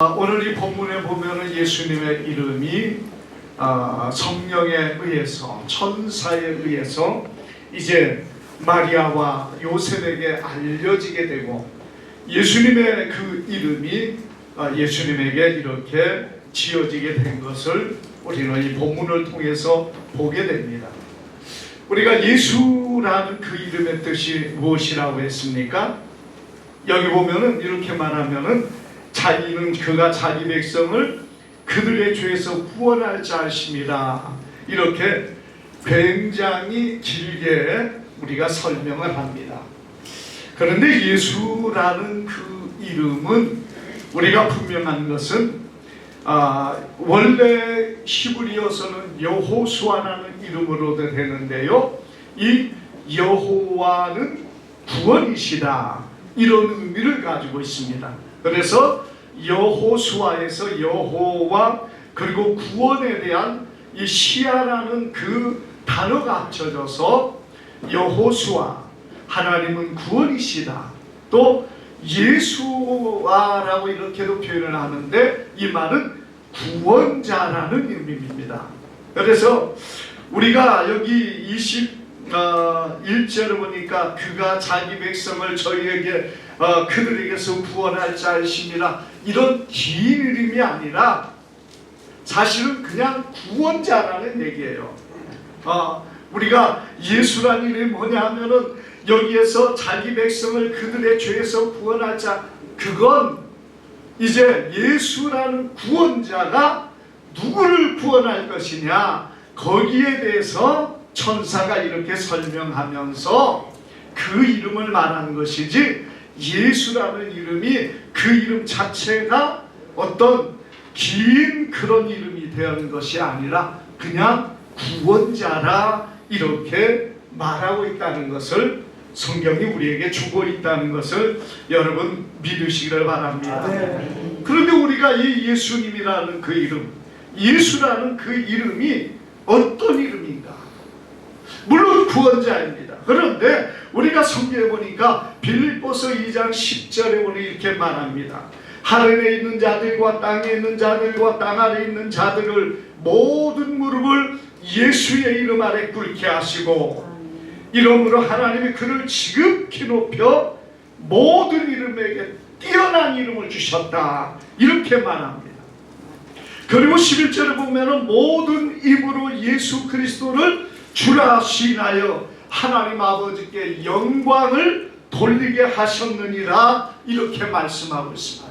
아, 오늘 이 본문에 보면은 예수님의 이름이 아, 성령에 의해서 천사에 의해서 이제 마리아와 요셉에게 알려지게 되고 예수님의 그 이름이 아, 예수님에게 이렇게 지어지게 된 것을 우리는 이 본문을 통해서 보게 됩니다. 우리가 예수라는 그 이름의 뜻이 무엇이라고 했습니까? 여기 보면은 이렇게 말하면은 자기는 그가 자기 백성을 그들의 죄에서 구원할 자십니다. 이렇게 굉장히 길게 우리가 설명을 합니다. 그런데 예수라는 그 이름은 우리가 분명한 것은 아, 원래 히브리어서는 여호수아라는 이름으로도 되는데요. 이 여호와는 구원이시다. 이런 의미를 가지고 있습니다. 그래서 여호수아에서 여호와 그리고 구원에 대한 이 시아라는 그 단어가 합쳐져서 여호수아 하나님은 구원이시다. 또 예수와라고 이렇게도 표현을 하는데 이 말은 구원자라는 의미입니다. 그래서 우리가 여기 20 어, 1절을 보니까 그가 자기 백성을 저희에게 어, 그들에게서 구원할 자이십니다. 이런 긴 이름이 아니라 사실은 그냥 구원자라는 얘기예요. 어, 우리가 예수라는 이름이 뭐냐 하면은 여기에서 자기 백성을 그들의 죄에서 구원할 자 그건 이제 예수라는 구원자가 누구를 구원할 것이냐 거기에 대해서 천사가 이렇게 설명하면서 그 이름을 말하는 것이지 예수라는 이름이 그 이름 자체가 어떤 긴 그런 이름이 되는 것이 아니라 그냥 구원자라 이렇게 말하고 있다는 것을 성경이 우리에게 주고 있다는 것을 여러분 믿으시기를 바랍니다. 그런데 우리가 이 예수님이라는 그 이름, 예수라는 그 이름이 어떤 이름인가? 물론 구원자입니다. 그런데 우리가 성경에 보니까 빌립보서 2장 10절에 보니 이렇게 말합니다. 하늘에 있는 자들과 땅에 있는 자들과 땅 아래 있는 자들을 모든 무릎을 예수의 이름 아래 꿇게 하시고 이러므로 하나님이 그를 지극히 높여 모든 이름에게 뛰어난 이름을 주셨다. 이렇게 말합니다. 그리고 11절에 보면 은 모든 입으로 예수 그리스도를 주라 시인하여 하나님 아버지께 영광을 돌리게 하셨느니라 이렇게 말씀하고 있습니다.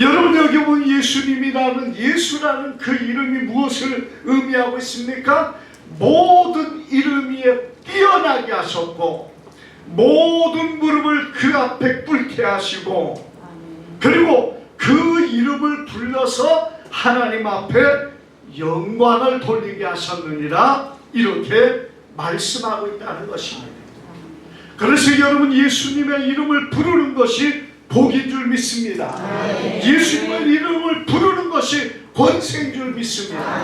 여러분 여기 보면 예수님이라는 예수라는 그 이름이 무엇을 의미하고 있습니까? 모든 이름 위에 뛰어나게 하셨고 모든 무릎을 그 앞에 꿇게 하시고 그리고 그 이름을 불러서 하나님 앞에 영광을 돌리게 하셨느니라 이렇게 말씀하고 있다는 것입니다. 그래서 여러분 예수님의 이름을 부르는 것이 복인 줄 믿습니다. 예수님의 이름을 부르는 것이 권세인 줄 믿습니다.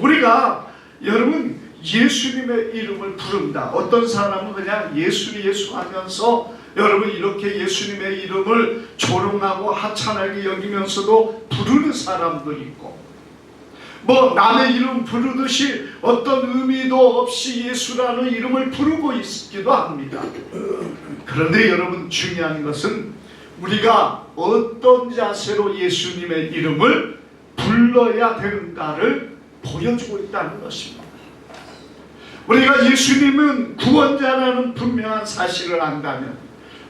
우리가 여러분 예수님의 이름을 부른다. 어떤 사람은 그냥 예수 예수 하면서 여러분 이렇게 예수님의 이름을 조롱하고 하찮게 여기면서도 부르는 사람도 있고 뭐 남의 이름 부르듯이 어떤 의미도 없이 예수라는 이름을 부르고 있기도 합니다. 그런데 여러분 중요한 것은 우리가 어떤 자세로 예수님의 이름을 불러야 되는가를 보여주고 있다는 것입니다. 우리가 예수님은 구원자라는 분명한 사실을 안다면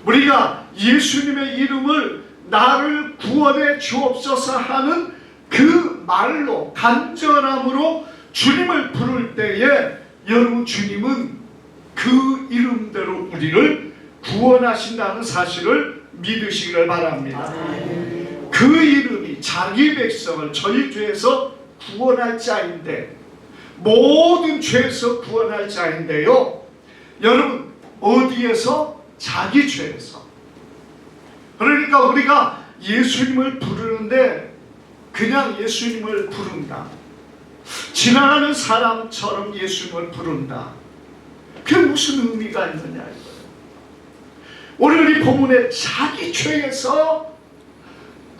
우리가 예수님의 이름을 나를 구원해 주옵소서 하는 그 말로 간절함으로 주님을 부를 때에 여러분 주님은 그 이름대로 우리를 구원하신다는 사실을 믿으시기를 바랍니다. 그 이름이 자기 백성을 저희 죄에서 구원할 자인데 모든 죄에서 구원할 자인데요. 여러분 어디에서 자기 죄에서 그러니까 우리가 예수님을 부르는데 그냥 예수님을 부른다. 지나가는 사람처럼 예수님을 부른다. 그게 무슨 의미가 있느냐 이거예요. 오늘 이 본문에 자기 죄에서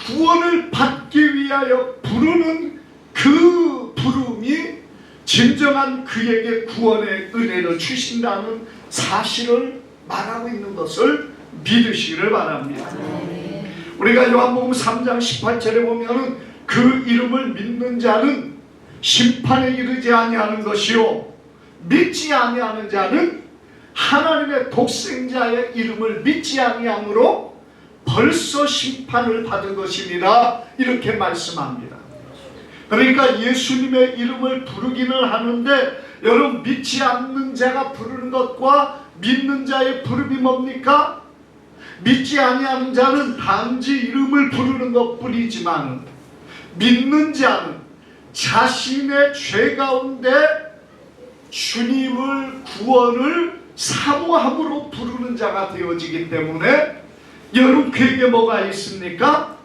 구원을 받기 위하여 부르는 그 부름이 진정한 그에게 구원의 은혜를 주신다는 사실을 말하고 있는 것을 믿으시기를 바랍니다. 우리가 요한복음 3장 18절에 보면은 그 이름을 믿는 자는 심판에 이르지 아니하는 것이요 믿지 아니하는 자는 하나님의 독생자의 이름을 믿지 아니함으로 벌써 심판을 받은 것입니다. 이렇게 말씀합니다. 그러니까 예수님의 이름을 부르기는 하는데 여러분 믿지 않는 자가 부르는 것과 믿는 자의 부름이 뭡니까? 믿지 아니하는 자는 단지 이름을 부르는 것뿐이지만 믿는 자는 자신의 죄 가운데 주님을 구원을 사모함으로 부르는 자가 되어지기 때문에 여러분 그에게 뭐가 있습니까?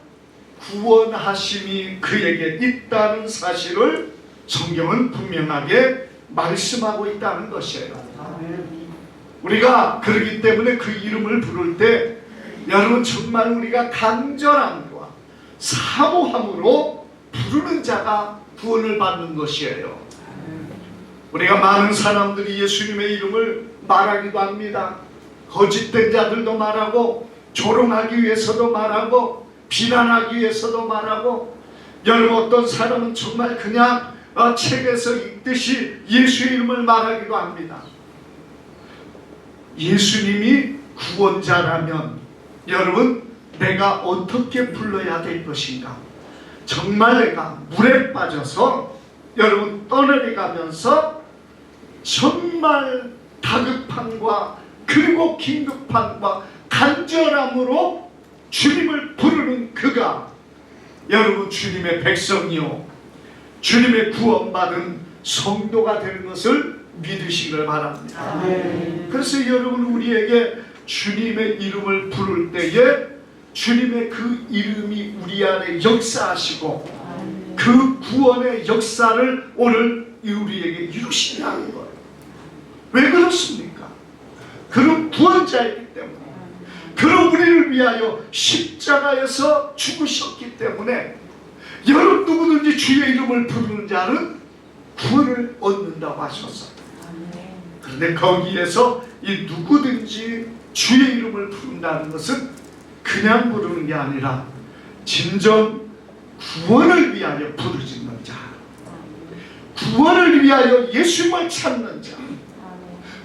구원하심이 그에게 있다는 사실을 성경은 분명하게 말씀하고 있다는 것이에요. 우리가 그러기 때문에 그 이름을 부를 때 여러분 정말 우리가 간절함과 사모함으로 부르는 자가 구원을 받는 것이에요. 우리가 많은 사람들이 예수님의 이름을 말하기도 합니다. 거짓된 자들도 말하고 조롱하기 위해서도 말하고 비난하기 위해서도 말하고 여러분 어떤 사람은 정말 그냥 어, 책에서 읽듯이 예수의 이름을 말하기도 합니다. 예수님이 구원자라면 여러분 내가 어떻게 불러야 될 것인가? 정말 내가 물에 빠져서 여러분 떠내려가면서 정말 다급함과 그리고 긴급함과 간절함으로 주님을 부르는 그가 여러분 주님의 백성이요 주님의 구원받은 성도가 되는 것을 믿으시길 바랍니다. 그래서 여러분 우리에게 주님의 이름을 부를 때에 주님의 그 이름이 우리 안에 역사하시고 그 구원의 역사를 오늘 우리에게 이루신다는 거예요. 왜 그렇습니까? 그런 구원자이기 때문에 그런 우리를 위하여 십자가에서 죽으셨기 때문에 여러분 누구든지 주의 이름을 부르는 자는 구원을 얻는다고 하셨어요. 그런데 거기에서 이 누구든지 주의 이름을 부른다는 것은 그냥 부르는 게 아니라 진정 구원을 위하여 부르짖는 자, 구원을 위하여 예수님을 찾는 자,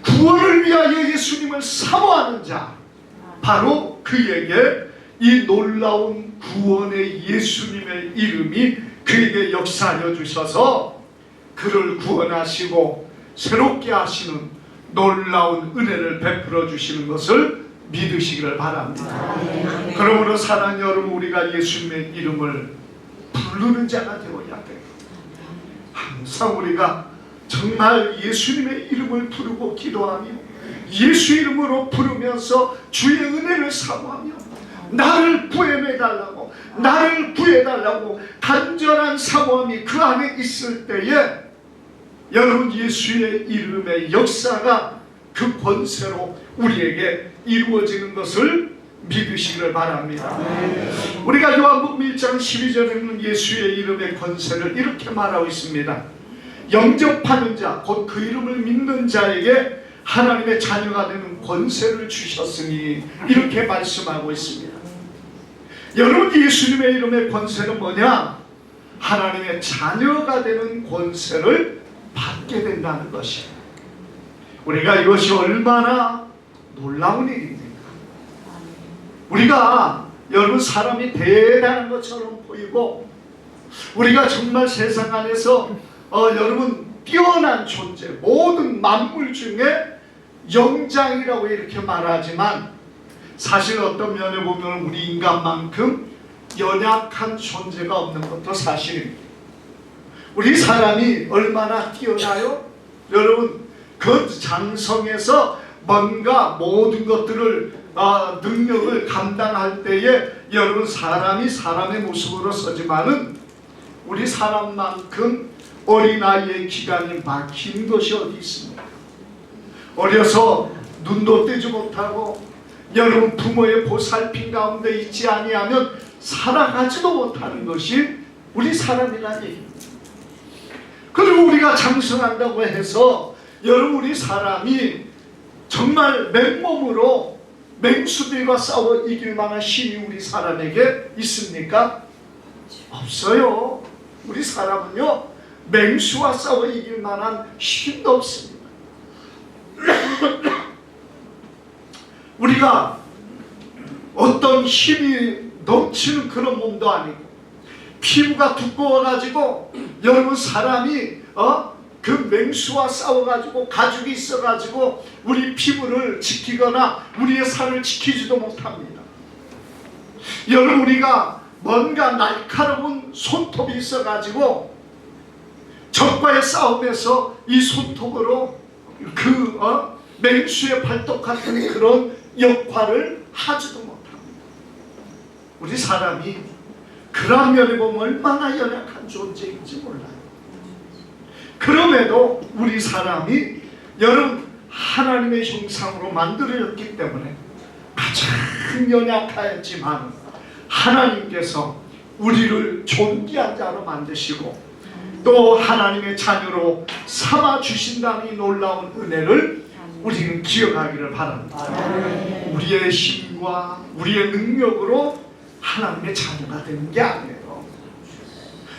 구원을 위하여 예수님을 사모하는 자, 바로 그에게 이 놀라운 구원의 예수님의 이름이 그에게 역사하여 주셔서 그를 구원하시고 새롭게 하시는 놀라운 은혜를 베풀어 주시는 것을 믿으시기를 바랍니다. 그러므로 사랑하는 여러분 우리가 예수님의 이름을 부르는 자가 되어야 돼요. 항상 우리가 정말 예수님의 이름을 부르고 기도하며 예수 이름으로 부르면서 주의 은혜를 사모하며 나를 구해내 달라고 나를 구해 달라고 간절한 사모함이 그 안에 있을 때에 여러분 예수의 이름의 역사가 그 권세로 우리에게 이루어지는 것을 믿으시기를 바랍니다. 우리가 요한복음 1장 12절에는 예수의 이름의 권세를 이렇게 말하고 있습니다. 영접하는 자, 곧 그 이름을 믿는 자에게 하나님의 자녀가 되는 권세를 주셨으니 이렇게 말씀하고 있습니다. 여러분 예수님의 이름의 권세는 뭐냐? 하나님의 자녀가 되는 권세를 받게 된다는 것이에요. 우리가 이것이 얼마나 놀라운 일입니까? 우리가 여러분 사람이 대단한 것처럼 보이고 우리가 정말 세상 안에서 어, 여러분 뛰어난 존재 모든 만물 중에 영장이라고 이렇게 말하지만 사실 어떤 면에 보면 우리 인간만큼 연약한 존재가 없는 것도 사실입니다. 우리 사람이 얼마나 뛰어나요? 여러분 그 장성에서 뭔가 모든 것들을 아, 능력을 감당할 때에 여러분 사람이 사람의 모습으로 서지만은 우리 사람만큼 어린아이의 기간이 막힌 것이 어디 있습니까? 어려서 눈도 뜨지 못하고 여러분 부모의 보살핌 가운데 있지 아니하면 살아가지도 못하는 것이 우리 사람이라는 얘기입니다. 그리고 우리가 장성한다고 해서 여러분 우리 사람이 정말 맨몸으로 맹수들과 싸워 이길 만한 힘이 우리 사람에게 있습니까? 없어요. 우리 사람은요 맹수와 싸워 이길 만한 힘도 없습니다. 우리가 어떤 힘이 넘치는 그런 몸도 아니고 피부가 두꺼워가지고 여러분 사람이 어? 그 맹수와 싸워가지고 가죽이 있어가지고 우리 피부를 지키거나 우리의 살을 지키지도 못합니다. 여러분 우리가 뭔가 날카로운 손톱이 있어가지고 적과의 싸움에서 이 손톱으로 그 어? 맹수의 발톱 같은 그런 역할을 하지도 못합니다. 우리 사람이 그런 면에 보면 얼마나 연약한 존재인지 몰라요. 그럼에도 우리 사람이 여러분 하나님의 형상으로 만들어졌기 때문에 가장 연약하였지만 하나님께서 우리를 존귀한 자로 만드시고 또 하나님의 자녀로 삼아 주신다는 이 놀라운 은혜를 우리는 기억하기를 바랍니다. 우리의 힘과 우리의 능력으로 하나님의 자녀가 되는 게 아니에요.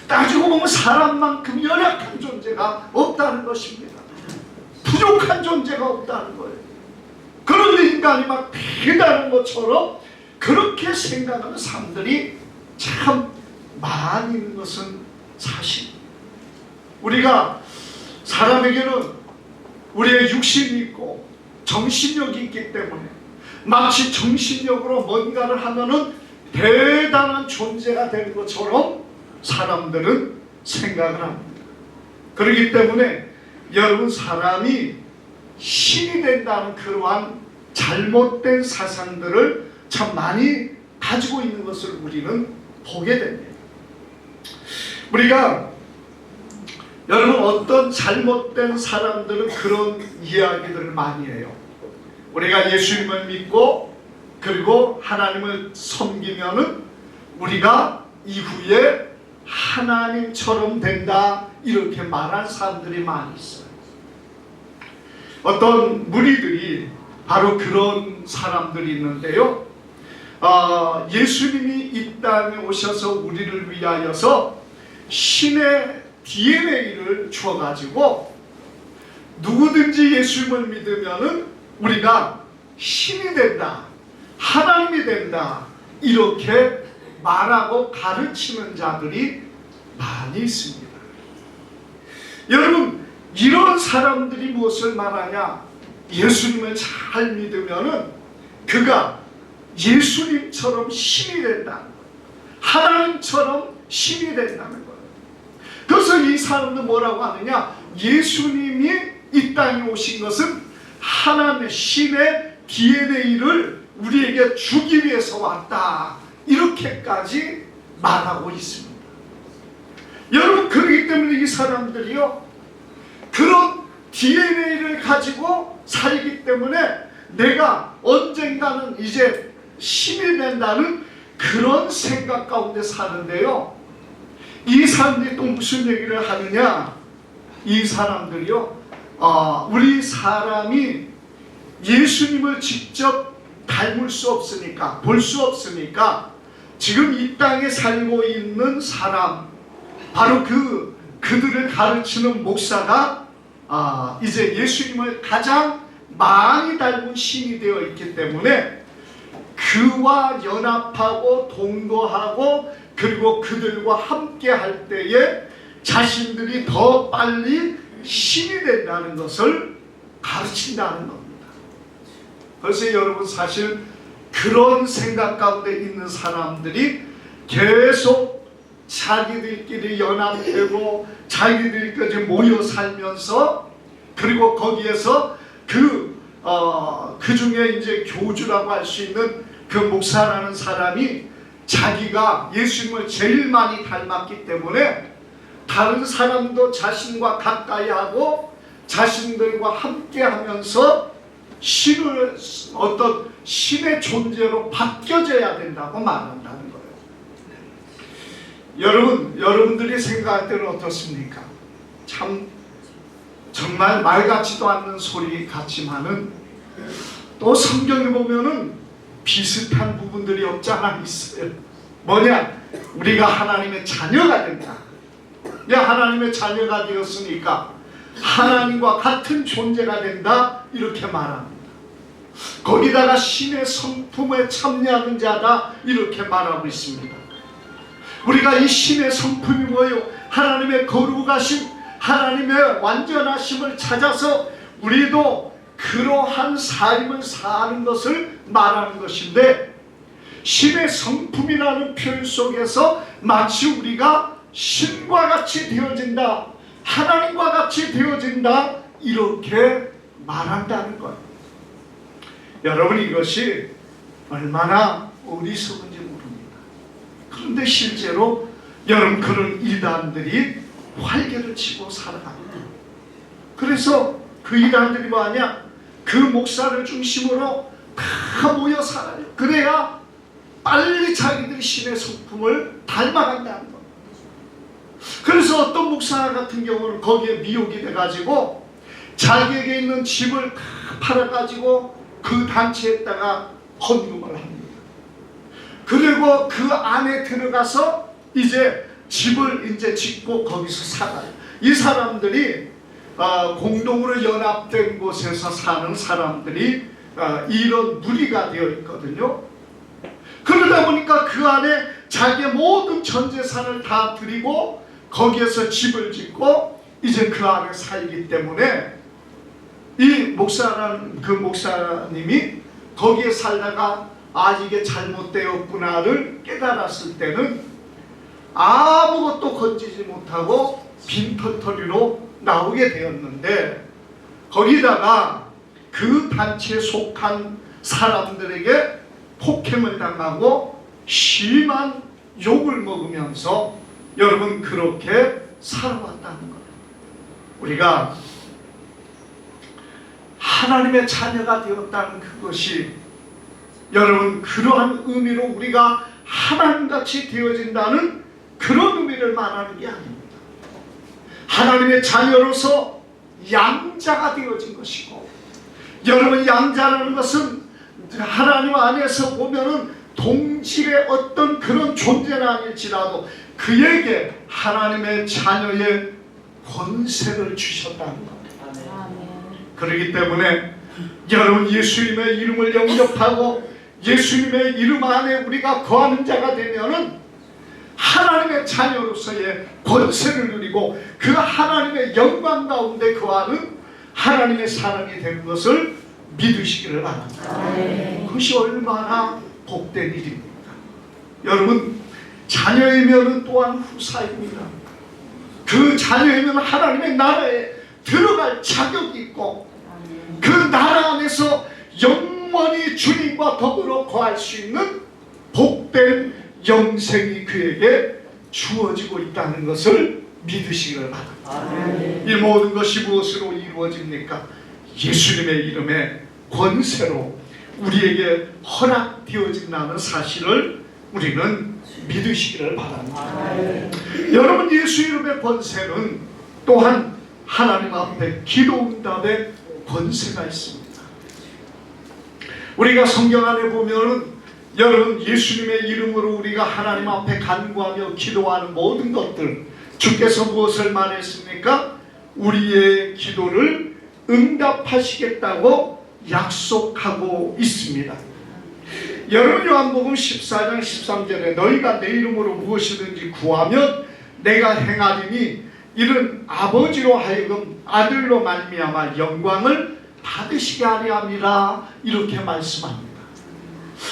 따지고 보면 사람만큼 연약한 존재가 없다는 것입니다. 부족한 존재가 없다는 거예요. 그런데 인간이 막 대단한 것처럼 그렇게 생각하는 사람들이 참 많이 있는 것은 사실입니다. 우리가 사람에게는 우리의 육신이 있고 정신력이 있기 때문에 마치 정신력으로 뭔가를 하면은 대단한 존재가 되는 것처럼 사람들은 생각을 합니다. 그렇기 때문에 여러분 사람이 신이 된다는 그러한 잘못된 사상들을 참 많이 가지고 있는 것을 우리는 보게 됩니다. 우리가 여러분 어떤 잘못된 사람들은 그런 이야기들을 많이 해요. 우리가 예수님을 믿고 그리고 하나님을 섬기면은 우리가 이후에 하나님처럼 된다 이렇게 말한 사람들이 많이 있어요. 어떤 무리들이 바로 그런 사람들이 있는데요. 아, 예수님이 이 땅에 오셔서 우리를 위하여서 신의 DNA를 주어가지고 누구든지 예수님을 믿으면은 우리가 신이 된다, 하나님이 된다 이렇게 말하고 가르치는 자들이 많이 있습니다. 여러분 이런 사람들이 무엇을 말하냐? 예수님을 잘 믿으면은 그가 예수님처럼 신이 된다. 하나님처럼 신이 된다는 거예요. 그래서 이 사람들 뭐라고 하느냐? 예수님이 이 땅에 오신 것은 하나님의 신의 DNA를 우리에게 주기 위해서 왔다. 이렇게까지 말하고 있습니다. 여러분 그렇기 때문에 이 사람들이요 그런 DNA를 가지고 살기 때문에 내가 언젠가는 이제 힘이 된다는 그런 생각 가운데 사는데요. 이 사람들이 또 무슨 얘기를 하느냐? 이 사람들이요, 어, 우리 사람이 예수님을 직접 닮을 수 없으니까, 볼 수 없으니까, 지금 이 땅에 살고 있는 사람, 바로 그, 그들을 가르치는 목사가, 아, 이제 예수님을 가장 많이 닮은 신이 되어 있기 때문에, 그와 연합하고 동거하고 그리고 그들과 함께 할 때에 자신들이 더 빨리 신이 된다는 것을 가르친다는 겁니다. 그래서 여러분 사실 그런 생각 가운데 있는 사람들이 계속 자기들끼리 연합되고 자기들끼리 모여 살면서 그리고 거기에서 그, 어, 그 중에 이제 교주라고 할 수 있는 그 목사라는 사람이 자기가 예수님을 제일 많이 닮았기 때문에 다른 사람도 자신과 가까이 하고 자신들과 함께 하면서 신을 어떤 신의 존재로 바뀌어져야 된다고 말한다는 거예요. 여러분, 여러분들이 생각할 때는 어떻습니까? 참 정말 말 같지도 않는 소리 같지만은 또 성경에 보면은 비슷한 부분들이 없지 않아 있어요. 뭐냐? 우리가 하나님의 자녀가 된다. 야 하나님의 자녀가 되었으니까 하나님과 같은 존재가 된다 이렇게 말합니다. 거기다가 신의 성품에 참여하는 자다 이렇게 말하고 있습니다. 우리가 이 신의 성품이 뭐예요? 하나님의 거룩하심, 하나님의 완전하심을 찾아서 우리도 그러한 삶을 사는 것을 말하는 것인데 신의 성품이라는 표현 속에서 마치 우리가 신과 같이 되어진다, 하나님과 같이 되어진다 이렇게 말한다는 것. 여러분 이것이 얼마나 어리석은지 모릅니다. 그런데 실제로 여러분 그런 이단들이 활개를 치고 살아갑니다. 그래서 그 이단들이 뭐하냐? 그 목사를 중심으로 다 모여 살아요. 그래야 빨리 자기들이 신의 성품을 닮아간다는 겁니다. 그래서 어떤 목사 같은 경우는 거기에 미혹이 돼가지고 자기에게 있는 집을 다 팔아가지고 그 단체에다가 헌금을 합니다. 그리고 그 안에 들어가서 이제 집을 이제 짓고 거기서 살아요. 이 사람들이 어, 공동으로 연합된 곳에서 사는 사람들이 어, 이런 무리가 되어 있거든요. 그러다 보니까 그 안에 자기의 모든 전 재산을 다 드리고 거기에서 집을 짓고 이제 그 안에 살기 때문에 이 목사라는 그 목사님이 거기에 살다가 아 이게 잘못되었구나를 깨달았을 때는 아무것도 건지지 못하고 빈털터리로 나오게 되었는데 거기다가 그 단체에 속한 사람들에게 폭행을 당하고 심한 욕을 먹으면서 여러분 그렇게 살아왔다는 거예요. 우리가 하나님의 자녀가 되었다는 그것이 여러분 그러한 의미로 우리가 하나님같이 되어진다는 그런 의미를 말하는 게 아닙니다. 하나님의 자녀로서 양자가 되어진 것이고 여러분 양자라는 것은 하나님 안에서 보면은 동질의 어떤 그런 존재는 아닐지라도 그에게 하나님의 자녀의 권세를 주셨다는 겁니다. 그렇기 때문에 여러분 예수님의 이름을 영접하고 예수님의 이름 안에 우리가 거하는 자가 되면은 하나님의 자녀로서의 권세를 누리고 그 하나님의 영광 가운데 거하는 하나님의 사람이 되는 것을 믿으시기를 바랍니다. 그것이 얼마나 복된 일입니까? 여러분 자녀이면 또한 후사입니다. 그 자녀이면 하나님의 나라에 들어갈 자격이 있고 그 나라 안에서 영원히 주님과 더불어 거할 수 있는 복된 영생이 그에게 주어지고 있다는 것을 믿으시기를 바랍니다. 이 모든 것이 무엇으로 이루어집니까? 예수님의 이름의 권세로 우리에게 허락되어진다는 사실을 우리는 믿으시기를 바랍니다. 여러분 예수 이름의 권세는 또한 하나님 앞에 기도 응답의 권세가 있습니다. 우리가 성경 안에 보면은 여러분 예수님의 이름으로 우리가 하나님 앞에 간구하며 기도하는 모든 것들 주께서 무엇을 말했습니까? 우리의 기도를 응답하시겠다고 약속하고 있습니다. 여러분 요한복음 14장 13절에 너희가 내 이름으로 무엇이든지 구하면 내가 행하리니 이는 아버지로 하여금 아들로 말미암아 영광을 받으시게 하려 함이라 이렇게 말씀합니다.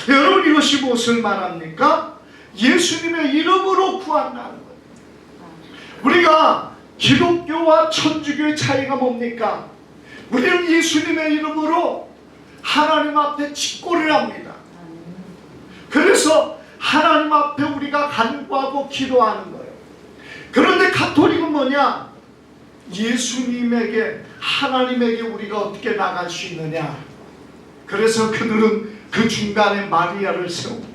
여러분 이것이 무엇을 말합니까? 예수님의 이름으로 구한다는 거예요. 우리가 기독교와 천주교의 차이가 뭡니까? 우리는 예수님의 이름으로 하나님 앞에 직고를 합니다. 그래서 하나님 앞에 우리가 간구하고 기도하는 거예요. 그런데 가톨릭은 뭐냐? 예수님에게 하나님에게 우리가 어떻게 나갈 수 있느냐? 그래서 그들은 그 중간에 마리아를 세웁니다.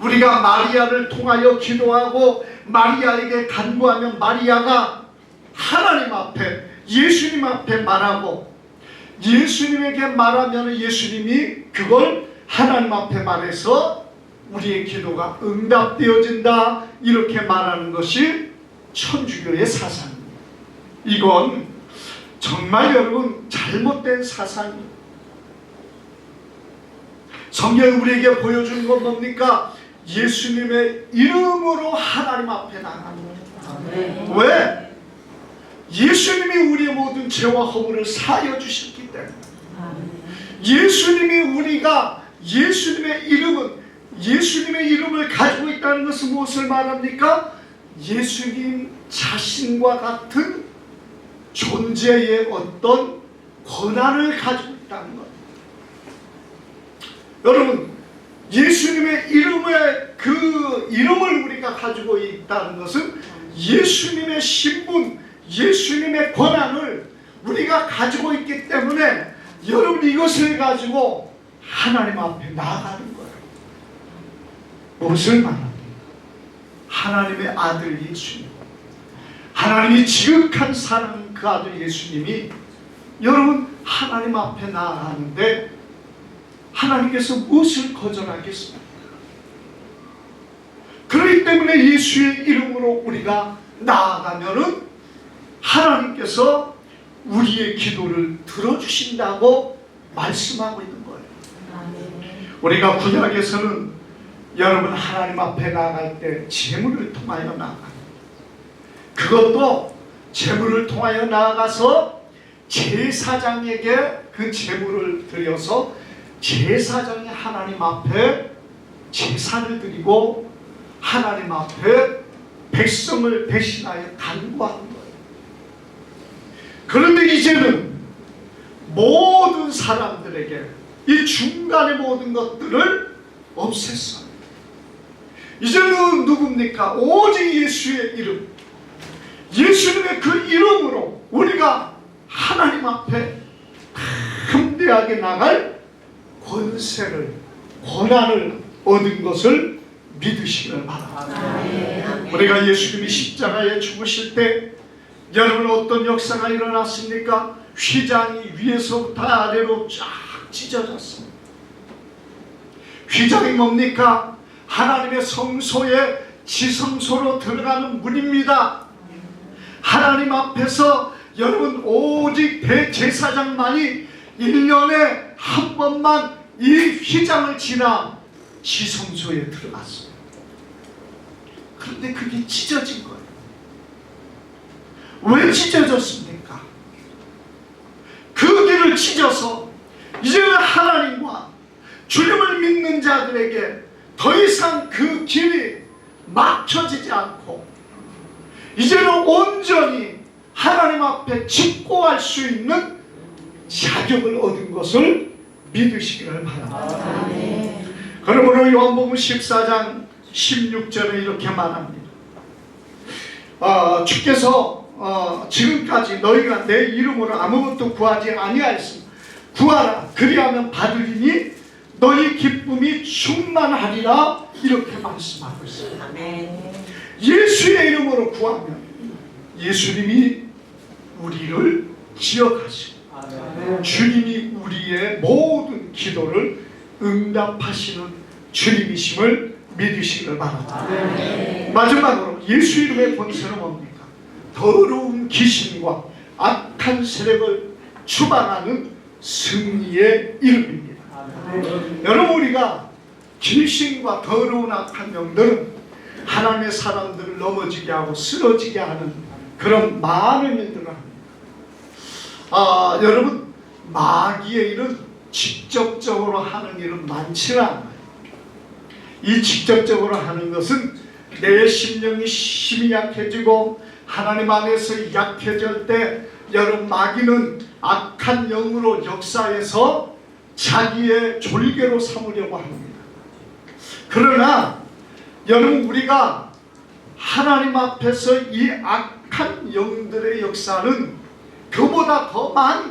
우리가 마리아를 통하여 기도하고 마리아에게 간구하면 마리아가 하나님 앞에 예수님 앞에 말하고 예수님에게 말하면 예수님이 그걸 하나님 앞에 말해서 우리의 기도가 응답되어진다 이렇게 말하는 것이 천주교의 사상입니다. 이건 정말 여러분 잘못된 사상입니다. 성경이 우리에게 보여주는 건 뭡니까? 예수님의 이름으로 하나님 앞에 나가는 거예요. 왜? 예수님이 우리의 모든 죄와 허물을 사여 주셨기 예수님이 우리가 예수님의 이름은 예수님의 이름을 가지고 있다는 것은 무엇을 말합니까? 예수님 자신과 같은 존재의 어떤 권한을 가지고 있다는 것. 여러분, 예수님의 이름의 그 이름을 우리가 가지고 있다는 것은 예수님의 신분, 예수님의 권한을 우리가 가지고 있기 때문에 여러분 이것을 가지고 하나님 앞에 나아가는 거예요. 무엇을 말합니까? 하나님의 아들 예수님. 하나님이 지극한 사랑 그 아들 예수님이 여러분 하나님 앞에 나아가는데 하나님께서 무엇을 거절하겠습니까? 그렇기 때문에 예수의 이름으로 우리가 나아가면은 하나님께서 우리의 기도를 들어주신다고 말씀하고 있는 거예요. 우리가 구약에서는 여러분 하나님 앞에 나아갈 때 재물을 통하여 나아가요. 그것도 재물을 통하여 나아가서 제사장에게 그 재물을 드려서 제사장이 하나님 앞에 제사를 드리고 하나님 앞에 백성을 배신하여 간구하는 거예요. 그런데 이제는 모든 사람들에게 이 중간의 모든 것들을 없앴어요. 이제는 누굽니까? 오직 예수의 이름. 예수님의 그 이름으로 우리가 하나님 앞에 담대하게 나갈 권세를, 권한을 얻은 것을 믿으시기를 바랍니다. 우리가 예수님이 십자가에 죽으실 때 여러분 어떤 역사가 일어났습니까? 휘장이 위에서부터 아래로 쫙 찢어졌습니다. 휘장이 뭡니까? 하나님의 성소에 지성소로 들어가는 문입니다. 하나님 앞에서 여러분 오직 대제사장만이 1년에 한 번만 이 휘장을 지나 지성소에 들어갔어요. 그런데 그게 찢어진 거예요. 왜 찢어졌습니까? 그 길을 찢어서 이제는 하나님과 주님을 믿는 자들에게 더 이상 그 길이 막혀지지 않고 이제는 온전히 하나님 앞에 직고할 수 있는 자격을 얻은 것을 믿으시기를 바랍니다. 그러므로 요한복음 14장 16절에 이렇게 말합니다. 어, 주께서 어, 지금까지 너희가 내 이름으로 아무것도 구하지 아니하였으니 구하라 그리하면 받으리니 너희 기쁨이 충만하리라 이렇게 말씀하고 있습니다. 예수의 이름으로 구하면 예수님이 우리를 기억하시고 주님이 우리의 모든 기도를 응답하시는 주님이심을 믿으시길 바랍니다. 마지막으로 예수 이름의 본세는 뭡니까? 더러운 귀신과 악한 세력을 추방하는 승리의 이름입니다. 여러분 우리가 귀신과 더러운 악한 영들은 하나님의 사람들을 넘어지게 하고 쓰러지게 하는 그런 많은 일들을 합니다. 아, 여러분 마귀의 일은 직접적으로 하는 일은 않아요. 이 직접적으로 하는 것은 내 심령이 힘이 약해지고 하나님 안에서 약해질 때 여러분 마귀는 악한 영으로 역사해서 자기의 졸개로 삼으려고 합니다. 그러나 여러분 우리가 하나님 앞에서 이 악한 영들의 역사는 그보다 더 많이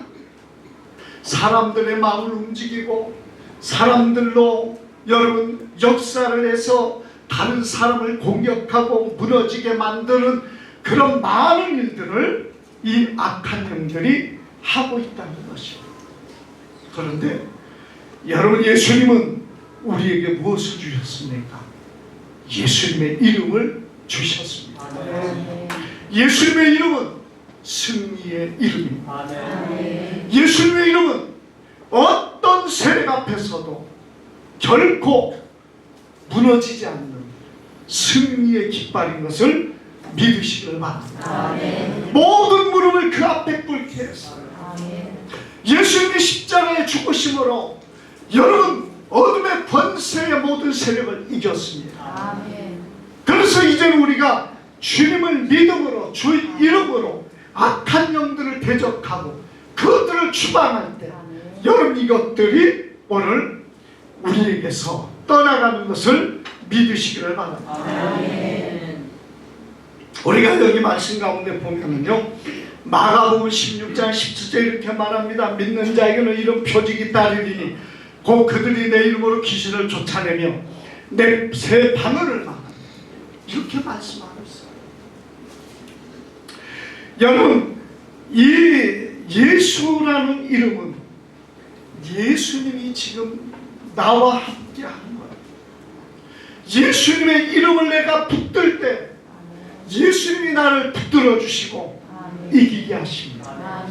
사람들의 마음을 움직이고 사람들로 여러분 역사를 해서 다른 사람을 공격하고 무너지게 만드는 그런 많은 일들을 이 악한 영들이 하고 있다는 것입니다. 그런데 여러분 예수님은 우리에게 무엇을 주셨습니까? 예수님의 이름을 주셨습니다. 예수님의 이름은 승리의 이름입니다. 예수님의 이름은 어떤 세력 앞에서도 결코 무너지지 않는 승리의 깃발인 것을 믿으시길 바랍니다. 모든 무릎을 그 앞에 꿇게 해서 예수님이 십자가에 죽으심으로 여러분 어둠의 권세의 모든 세력을 이겼습니다. 그래서 이제는 우리가 주님을 믿음으로 주 이름으로 악한 영들을 대적하고 그것들을 추방할 때 여러분 이것들이 오늘 우리에게서 떠나가는 것을 믿으시기를 바랍니다. 우리가 여기 말씀 가운데 보면은요 마가복음 16장 17절 이렇게 말합니다. 믿는 자에게는 이런 표직이 따르리니 곧 그들이 내 이름으로 귀신을 쫓아내며 내 새 방언을 막한다. 이렇게 말씀하고 있어요. 여러분 이 예수라는 이름은 예수님이 지금 나와 함께 하는 거예요. 예수님의 이름을 내가 붙들 때 예수님이 나를 붙들어 주시고 이기게 하십니다.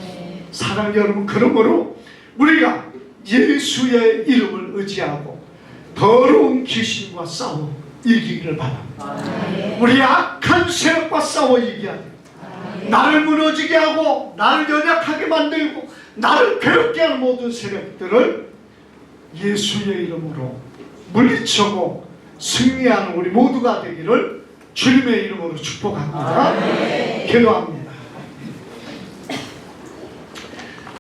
사랑 여러분 그러므로 우리가 예수의 이름을 의지하고 더러운 귀신과 싸워 이기기를 바랍니다. 우리 악한 세력과 싸워 이겨야 돼. 나를 무너지게 하고 나를 연약하게 만들고 나를 괴롭게 하는 모든 세력들을 예수의 이름으로 물리치고 승리하는 우리 모두가 되기를 주님의 이름으로 축복합니다. 기도합니다.